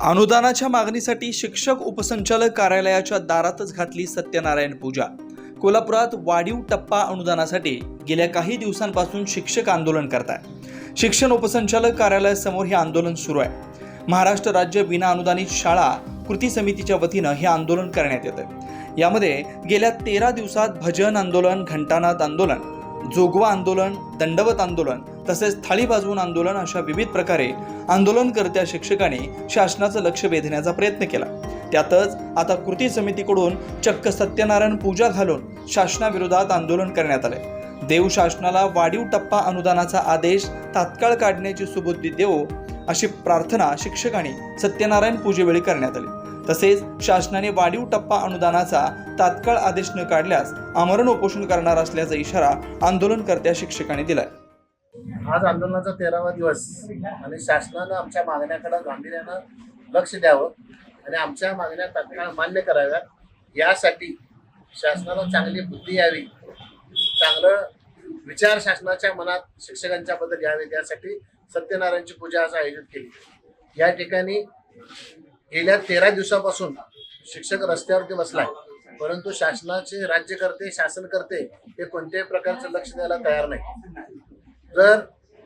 अनुदानाच्या मागणीसाठी शिक्षक उपसंचालक कार्यालयाच्या दारातच घातली सत्यनारायण पूजा. कोल्हापुरात वाढीव टप्पा अनुदानासाठी गेल्या काही दिवसांपासून शिक्षक आंदोलन करताय. शिक्षण उपसंचालक कार्यालयासमोर हे आंदोलन सुरू आहे. महाराष्ट्र राज्य विना अनुदानित शाळा कृती समितीच्या वतीनं हे आंदोलन करण्यात येतं यामध्ये गेल्या तेरा दिवसात भजन आंदोलन घंटानाद आंदोलन जोगवा आंदोलन दंडवत आंदोलन तसेच थाळी बाजवून आंदोलन अशा विविध प्रकारे आंदोलनकर्त्या शिक्षकांनी शासनाचं लक्ष वेधण्याचा प्रयत्न केला. त्यातच आता कृती समितीकडून चक्क सत्यनारायण पूजा घालून शासनाविरोधात आंदोलन करण्यात आले. देव शासनाला वाढीव टप्पा अनुदानाचा आदेश तात्काळ काढण्याची सुबुद्धी देवो अशी प्रार्थना शिक्षकांनी सत्यनारायण पूजेवेळी करण्यात आली. तसेच शासनाने वाढीव टप्पा अनुदानाचा तात्काळ आदेश न काढल्यास आमरण उपोषण करणार असल्याचा इशारा आंदोलनकर्त्या शिक्षकांनी दिलाय. आज आंदोलनाचा तेरावा दिवस आणि शासनानं आमच्या मागण्याकडे गांभीर्यानं लक्ष द्यावं आणि आमच्या मागण्या तात्काळ मान्य कराव्यात. यासाठी शासनाला चांगली बुद्धी यावी चांगलं विचार शासनाच्या मनात शिक्षकांच्या बद्दल यावेत यासाठी सत्यनारायणची पूजा आज आयोजित केली. या ठिकाणी गेल्या तेरा दिवसापासून शिक्षक रस्त्यावरती बसलाय. परंतु शासनाचे राज्यकर्ते शासनकर्ते हे कोणत्याही प्रकारचं लक्ष द्यायला तयार नाही जर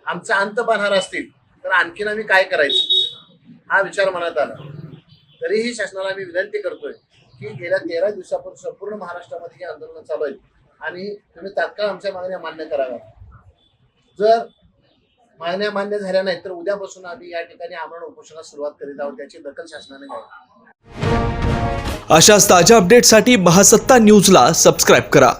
आमचा अंत पाहणार असतील तर आणखीन आम्ही काय करायचं? हा विचार मनात आला. तरीही शासनाला आम्ही विनंती करतोय की गेल्या तेरा दिवसापासून संपूर्ण महाराष्ट्रामध्ये हे आंदोलन चालू आहे आणि तुम्ही तात्काळ आमच्या मागण्या मान्य कराव्या जर मागण्या मान्य झाल्या नाहीत तर उद्यापासून आम्ही या ठिकाणी आमरण उपोषणास सुरुवात करीत आहोत त्याची दखल शासनाने घ्यावी. अशाच ताज्या अपडेटसाठी महासत्ता न्यूजला सबस्क्राईब करा.